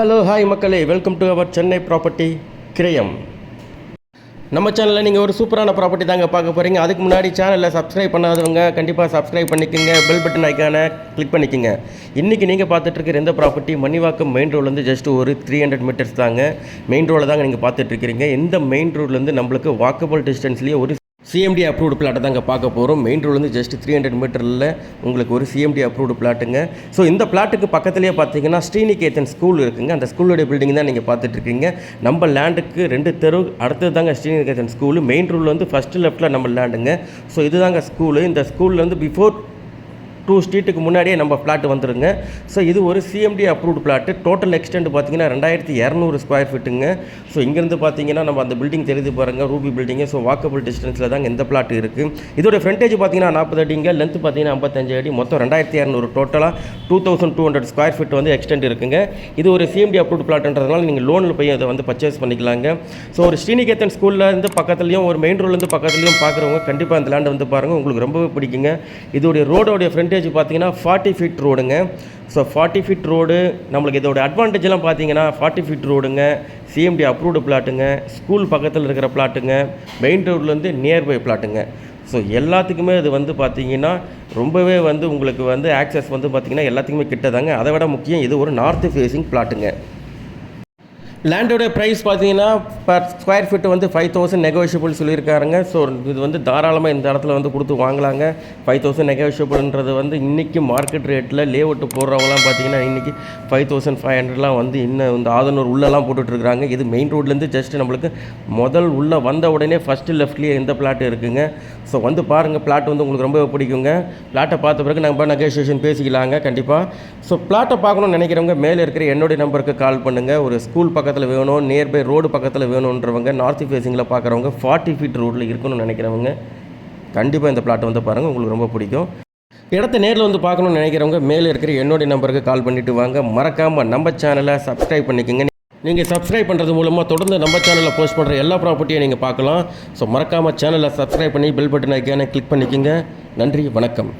Hello hi மக்களே. Welcome to our Chennai property கிரயம் நம்ம சேனலில் நீங்கள் ஒரு சூப்பரான ப்ராப்பர்ட்டி தாங்க பார்க்க போகிறீங்க அதுக்கு முன்னாடி சேனலில் சப்ஸ்கிரைப் பண்ணாதவங்க கண்டிப்பாக சப்ஸ்கிரைப் பண்ணிக்கோங்க. பெல் பட்டன் ஐக்கான கிளிக் பண்ணிக்கோங்க. இன்றைக்கி நீங்கள் பார்த்துட்டு இருக்கிற இந்த ப்ராப்பர்ட்டி மணிவாக்கம் மெயின் ரோட்லேருந்து ஜஸ்ட் ஒரு த்ரீ ஹண்ட்ரட் மீட்டர்ஸ் தாங்க. மெயின் ரோடில் தாங்க நீங்கள் பார்த்துட்டு இருக்கிறீங்க. இந்த மெயின் ரோட்லேருந்து நம்மளுக்கு வாக்கபிள் டிஸ்டன்ஸ்லேயே ஒரு சிஎம்டி அப்ரூவ்டு பிளாட்டை தாங்க பார்க்க போகிறோம் மெயின் ரோட்லேருந்து ஜஸ்ட் த்ரீ ஹண்ட்ரட் மீட்டரில் உங்களுக்கு ஒரு சிஎம்டி அப்ரூவ்டு பிளாட்டுங்க ஸோ இந்த பிளாட்டுக்கு பக்கத்துலேயே பார்த்தீங்கன்னா ஸ்ரீநிகேதன் ஸ்கூல் இருக்குங்க. அந்த ஸ்கூலோடைய பில்டிங் தான் நீங்கள் பார்த்துட்ருக்கீங்க. நம்ம லேண்டுக்கு ரெண்டு தெரு அடுத்தது தாங்க ஸ்ரீநிகேதன் ஸ்கூலு மெயின் ரோடில் வந்து ஃபஸ்ட்டு லெஃப்ட்டில் நம்ம லேண்டுங்க ஸோ இதுதாங்க ஸ்கூலு இந்த ஸ்கூலில் வந்து பிஃபோர் டூ ஸ்ட்ரீட்டுக்கு முன்னாடியே நம்ம பிளாட் வந்துருங்க. ஸோ இது ஒரு CMD approved plot total extent பார்த்தீங்கன்னா ரெண்டாயிரத்தி இரநூறு ஸ்கொயர் ஃபீட்டுங்க ஸோ இங்கேருந்து பார்த்தீங்கன்னா நம்ம அந்த பில்டிங் தெரிஞ்சு பாருங்கள் ரூபி பில்டிங்கு ஸோ வாக்கபிள் டிஸ்டன்ஸில் தாங்க இந்த பிளாட் இருக்குது இதோட ஃப்ரண்டேஜ் பார்த்தீங்கன்னா நாற்பது அடிங்க லென்த் பார்த்தீங்கன்னா ஐம்பத்தஞ்சு அடி. மொத்தம் ரெண்டாயிரத்தி இரநூறு டோட்டலாக two thousand two hundred square feet வந்து எக்ஸ்டெண்ட் இருக்குங்க. இது ஒரு சிஎம்டி அப்ரூவ்டு பிளாட்ன்றதுனால நீங்கள் லோனில் போய் அதை வந்து பர்ச்சேஸ் பண்ணிக்கலாங்க. ஸோ ஒரு ஸ்ரீனிகேதன் ஸ்கூலில் இருந்து பக்கத்துலேயும் ஒரு மெயின் ரோட்லேருந்து பக்கத்துலையும் பார்க்குறவங்க கண்டிப்பாக அந்த லேண்ட் வந்து பாருங்கள் உங்களுக்கு ரொம்பவே பிடிக்குங்க. இதோடைய ரோடோடைய ஃப்ரண்டேஜ் பார்த்தீங்கன்னா ஃபார்ட்டி ஃபீட் ரோடுங்க ஸோ ஃபார்ட்டி ஃபீட் ரோடு நம்மளுக்கு இதோட அட்வான்டேஜ்லாம் எல்லாம் பார்த்தீங்கன்னா ஃபார்ட்டி ஃபீட் ரோடுங்க சிஎம்டி அப்ரூவ்டு பிளாட்டுங்க ஸ்கூல் பக்கத்தில் இருக்கிற பிளாட்டுங்க மெயின் ரோட்லேருந்து நியர்பை பிளாட்டுங்க ஸோ எல்லாத்துக்குமே இது வந்து பார்த்தீங்கன்னா ரொம்பவே வந்து உங்களுக்கு வந்து ஆக்சஸ் வந்து பார்த்தீங்கன்னா எல்லாத்துக்குமே கிட்ட தாங்க அதை விட முக்கியம் இது ஒரு நார்த்து ஃபேஸிங் பிளாட்டுங்க லேண்டோட ப்ரைஸ் பார்த்தீங்கன்னா பர் ஸ்கொயர் ஃபீட் வந்து ஃபைவ் தௌசண்ட் நெகோஷியபிள் சொல்லியிருக்காருங்க. ஸோ இது வந்து தாராளமாக இந்த இடத்துல வந்து கொடுத்து வாங்கலாங்க. ஃபைவ் தௌசண்ட் நெகோஷியபிள்ன்றது வந்து இன்றைக்கி மார்க்கெட் ரேட்டில் லே அவுட் போடுறவங்களாம் பார்த்தீங்கன்னா இன்றைக்கி ஃபைவ் தௌசண்ட் ஃபைவ் ஹண்ட்ரட்லாம் வந்து இன்னும் இந்த ஆதனூர் உள்ளெல்லாம் போட்டுட்ருக்காங்க இது மெயின் ரோட்லேருந்து ஜஸ்ட் நம்மளுக்கு முதல் உள்ளே வந்த உடனே ஃபஸ்ட்டு லெஃப்ட்லேயே இந்த பிளாட் இருக்குங்க? ஸோ வந்து பாருங்கள் பிளாட் வந்து உங்களுக்கு ரொம்ப பிடிக்குங்க. பிளாட்டை பார்த்த பிறகு நம்ம நெகோஷியேஷன் பேசிக்கலாங்க கண்டிப்பாக ஸோ பிளாட்டை பார்க்கணும்னு நினைக்கிறவங்க மேலே இருக்கிற என்னுடைய நம்பருக்கு கால் பண்ணுங்கள் ஒரு ஸ்கூல் பக்கம் பக்கத்தில் வேணும் நியர்பை ரோடு பக்கத்தில் வேணுன்றவங்க நார்த் ஃபேஸிங்கில் பார்க்குறவங்க ஃபார்ட்டி ஃபீட் ரோட்டில் இருக்கணும்னு நினைக்கிறவங்க கண்டிப்பாக இந்த பிளாட்டை வந்து பாருங்கள் உங்களுக்கு ரொம்ப பிடிக்கும். இடத்த நேரில் வந்து பார்க்கணும்னு நினைக்கிறவங்க மேலே இருக்கிற என்னுடைய நம்பருக்கு கால் பண்ணிவிட்டு வாங்க. மறக்காமல் நம்ம சேனலை சப்ஸ்கிரைப் பண்ணிக்கோங்க. நீங்கள் சப்ஸ்கிரைப் பண்ணுறது மூலமாக தொடர்ந்து நம்ம சேனலில் போஸ்ட் பண்ணுற எல்லா ப்ராப்பர்ட்டியும் நீங்கள் பார்க்கலாம். ஸோ மறக்காமல் சேனலை சப்ஸ்கிரைப் பண்ணி பெல் பட்டன் ஐக்கானை கிளிக் பண்ணிக்கோங்க. நன்றி வணக்கம்.